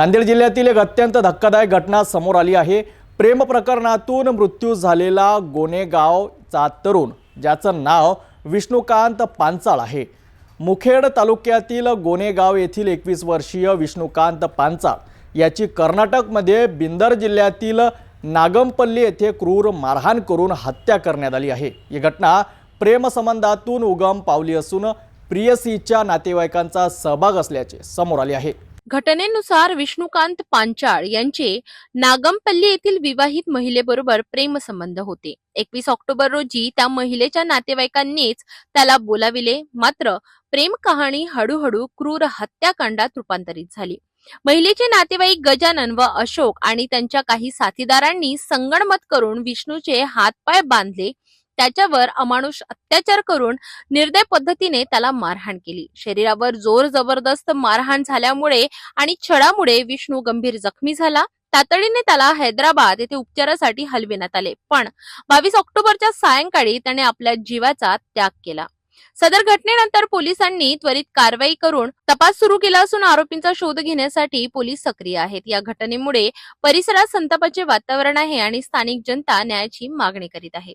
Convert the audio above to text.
नांदेड जिल्ह्यातील एक अत्यंत धक्कादायक घटना समोर आली आहे. प्रेम प्रकरणातून मृत्यू झालेला गोनेगावचा तरुण ज्याचं नाव विष्णुकांत पांचाळ आहे. मुखेड तालुक्यातील गोनेगाव येथील एकवीस वर्षीय विष्णुकांत पांचाळ याची कर्नाटकमध्ये बिंदर जिल्ह्यातील नागमपल्ली येथे क्रूर मारहाण करून हत्या करण्यात आली आहे. ही घटना प्रेमसंबंधातून उगम पावली असून प्रियसीच्या नातेवाईकांचा सहभाग असल्याचे समोर आले आहे. घटनेनुसार विष्णुकांत पांचाळ यांचे नागमपल्ली येथील विवाहित महिलेबरोबर प्रेमसंबंध होते. एकवीस ऑक्टोबर रोजी त्या महिलेच्या नातेवाईकांनीच त्याला बोलाविले. मात्र प्रेम कहाणी हळूहळू क्रूर हत्याकांडात रूपांतरित झाली. महिलेचे नातेवाईक गजानन व अशोक आणि त्यांच्या काही साथीदारांनी संगणमत करून विष्णूचे हातपाय बांधले. त्याच्यावर अमानुष अत्याचार करून निर्दय पद्धतीने त्याला मारहाण केली. शरीरावर जोर जबरदस्त मारहाण झाल्यामुळे आणि छळामुळे विष्णू गंभीर जखमी झाला. तातडीने त्याला हैदराबाद येथे उपचारासाठी हलविण्यात आले. पण बावीस ऑक्टोबरच्या सायंकाळी त्याने आपल्या जीवाचा त्याग केला. सदर घटनेनंतर पोलिसांनी त्वरित कारवाई करून तपास सुरू केला असून आरोपींचा शोध घेण्यासाठी पोलीस सक्रिय आहेत. या घटनेमुळे परिसरात संतापाचे वातावरण आहे आणि स्थानिक जनता न्यायाची मागणी करीत आहे.